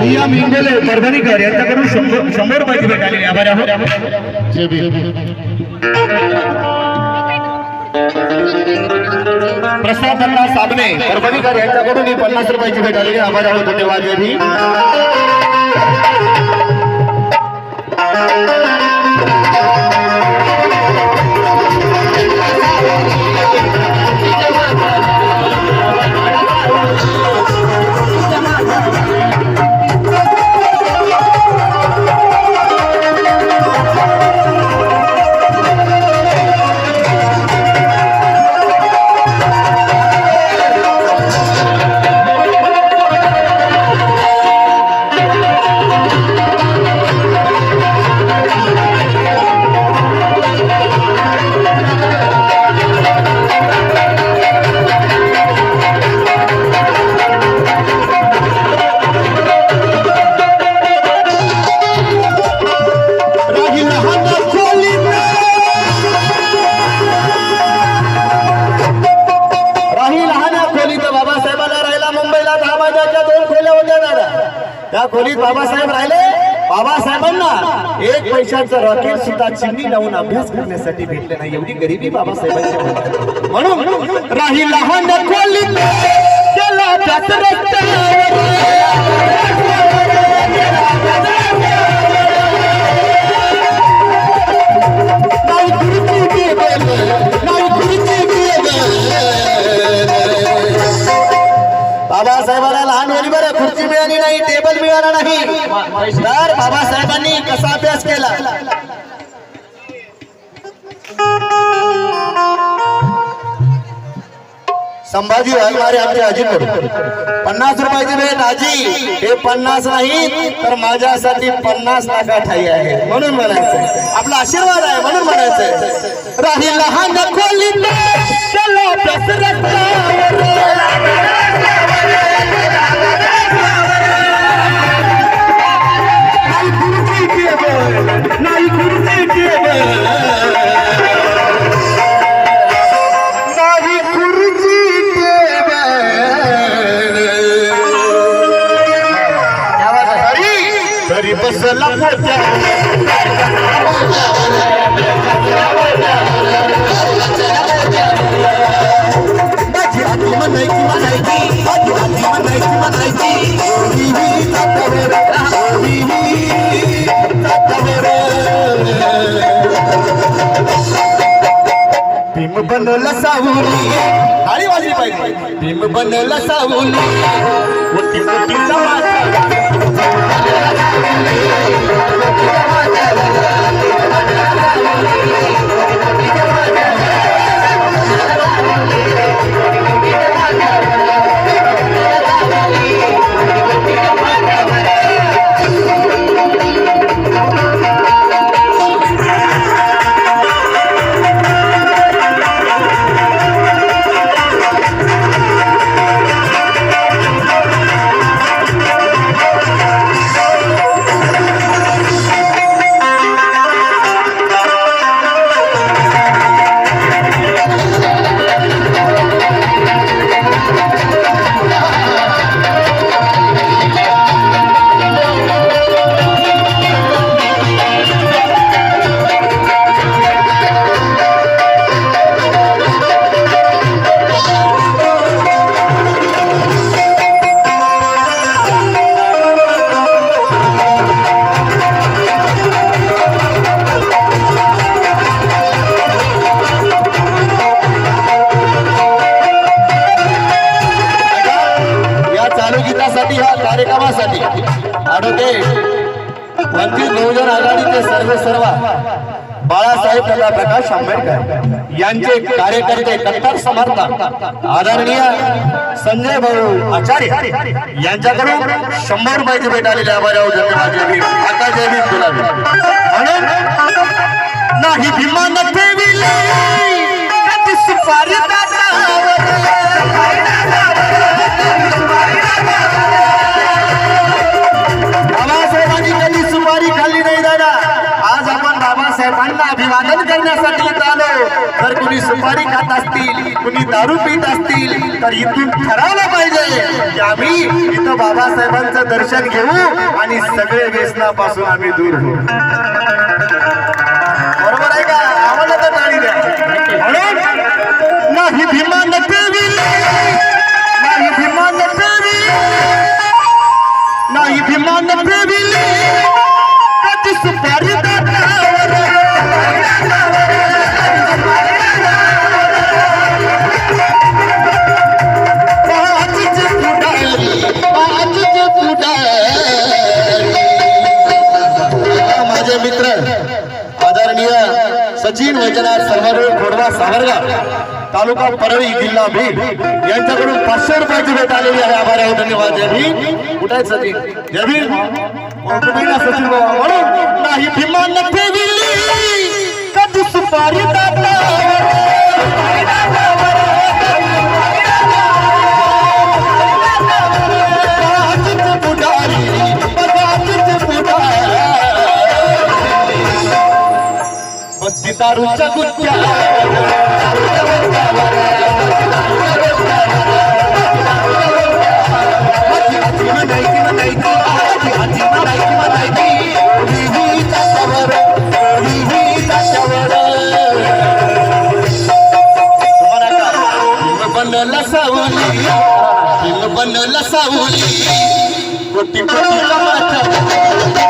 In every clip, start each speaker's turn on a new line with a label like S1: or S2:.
S1: रिया मिंगोले परभणीकर यांच्याकडून शंभर शंभर रुपयाची भेट आलेली आभार आहोत
S2: जे
S1: प्रसाद साबणे परभणीकर यांच्याकडून ही पन्नास रुपयाची भेट आलेली आभार आहोत धन्यवाद त्या खोलीत बाबासाहेब राहिले. बाबासाहेबांना एक पैशाचं रॉकेट सुद्धा चिमणी लावून अभ्यास करण्यासाठी भेटले नाही. एवढी गरिबी बाबासाहेबांची म्हणून राहील लहान खोलीत. गेला त्याच नाही बाबासाहेबांना लहान मुली बरं खुर्ची मिळाली नाही टेबल मिळाला नाही. तर बाबासाहेबांनी कसा अभ्यास केला? संभाजी वाघमारे आमचे अजित पन्नास रुपयाची भेट आजी हे पन्नास नाही तर माझ्यासाठी पन्नास लाखा ठाई आहे. म्हणून म्हणायचं आपला आशीर्वाद आहे म्हणून म्हणायचं राही लहान खोलीत ही जातावर. भीम बनला सावली. गाडी वाजली पाहिजे भीम बनला सावली. मोठी मोठी Thank you. कार्यक्रमासाठी ॲडव्होकेट वंचित बहुजन आघाडीचे सर्व सर्व. बाळासाहेब तथा प्रकाश आंबेडकर यांचे कार्यकर्ते कट्टर समर्थक आदरणीय संजय भाऊ आचार्य यांच्याकडून शंभर रुपयाची भेट आलेली आभार आहोत. धन्यवाद गुलाबी म्हणून नाही भीमा ठेविली. कधी सुपारी सर्वांना अभिवादन करण्यासाठी आलो तर कुणी सुपारी खात असतील कुणी दारू पित असतील तर इथून ठरवलं पाहिजे की आम्ही इथं बाबासाहेबांचं दर्शन घेऊ आणि सगळे व्यसनापासून आम्ही दूर होऊ. बरोबर आहे का? आम्हाला तर गाडी द्या. म्हणून नाही भीमा नटेवी नाही भीमा नटेवी नाही भीमा नटेवी कधी सुपारी तालुका खोडवा सावरगाव तालुका परळी जिल्हा बीड. यांच्याकडून पाचशे रुपयाची भेट आलेली आहे. आभार आहोत. धन्यवाद. जय भीम. कुठे सचिन? जय भीम. सचिन म्हणून नाही भीमा नफेली कधी सुपारी पुढारी बनला सावली. बनला सावली. कोटी कोटी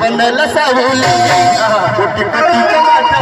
S1: बनल सावली कोटी कोटी कमाचा